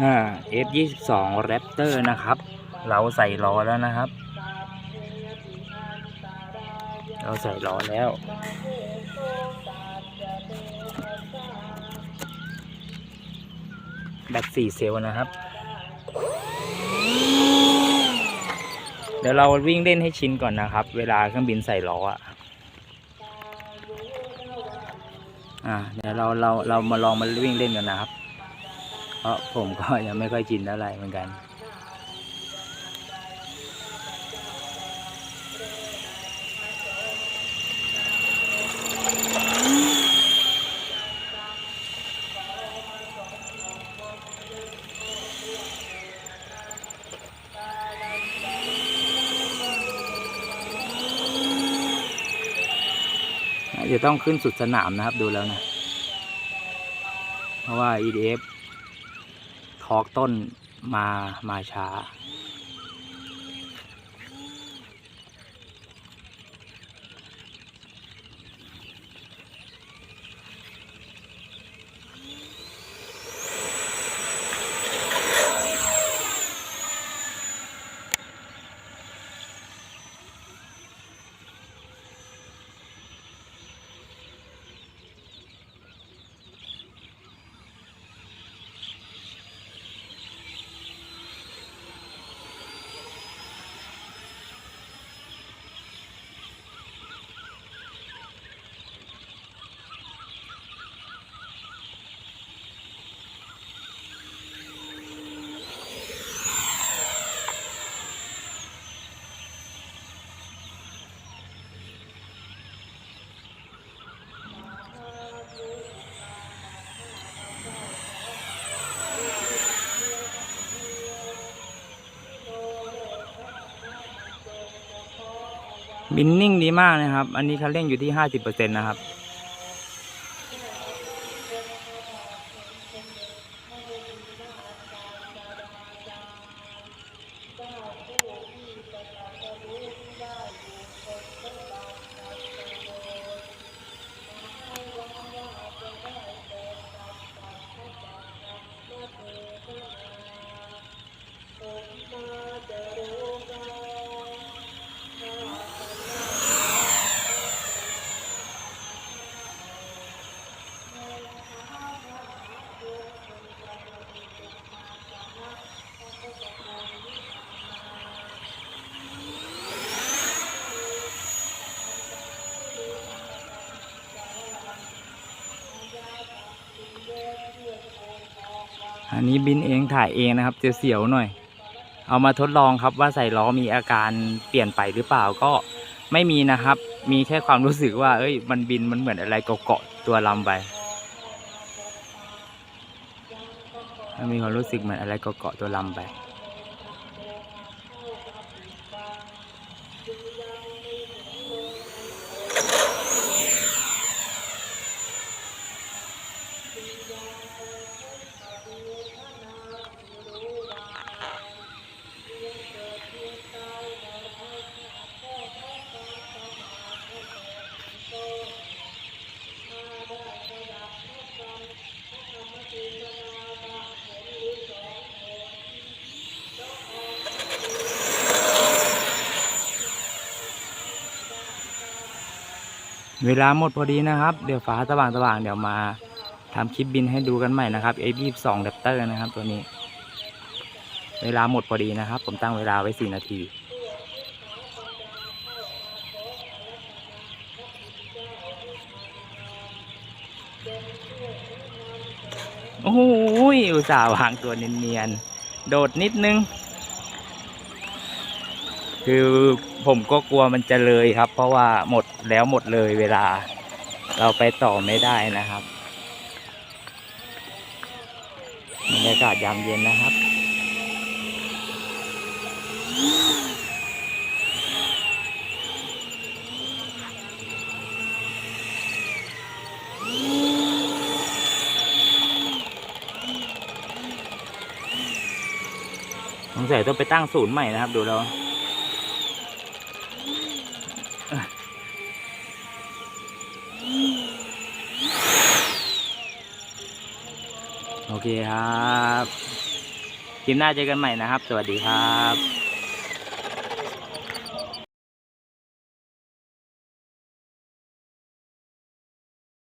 อ่า F22 Raptor นะครับ เราใส่ล้อแล้วนะครับ เราใส่ล้อแล้วแบต4เซลนะครับ เดี๋ยวเราวิ่งเล่นให้ชินก่อนนะครับ เวลาเครื่องบินใส่ล้ออะอ่าเดี๋ยวเราเราเรามาลองมาวิ่งเล่นกันนะครับ เพราะผมก็ยังไม่ค่อยชินเท่าไหร่เหมือนกัน จะต้องขึ้นสุดสนามนะครับดูแล้วนะ เพราะว่า EDF ทอกต้นมามาช้า บินนิ่งดีมากนะครับ อันนี้คันเร่งอยู่ที่ห้าสิบเปอร์เซ็นต์นะครับ อันนี้บินเองถ่ายเองนะครับจะเสียวหน่อย เอามาทดลองครับว่าใส่ล้อมีอาการเปลี่ยนไปหรือเปล่าก็ไม่มีนะครับ มีแค่ความรู้สึกว่า เอ้ย มันบินมันเหมือนอะไรเกาะตัวลำไปมันมีความรู้สึกเหมือนอะไรเกาะตัวลำไป เวลาหมดพอดีนะครับ เดี๋ยวฟ้าสว่างสว่างๆเดี๋ยวมาทำคลิปบินให้ดูกันใหม่นะครับ F22 Raptor นะครับตัวนี้ เวลาหมดพอดีนะครับ ผมตั้งเวลาไว้ 4 นาที โอ้โหอุตส่าห์วางตัวเนียนๆ โดดนิดนึง คือผมก็กลัวมันจะเลยครับ เพราะว่าหมดแล้วหมดเลยเวลา เราไปต่อไม่ได้นะครับบรรยากาศยามเย็นนะครับสงสัยต้องไปตั้งศูนย์ใหม่นะครับ ดูแล้ว อเคครับคลิปหน้าเจอกันใหม่นะครับ สวัสดีครับ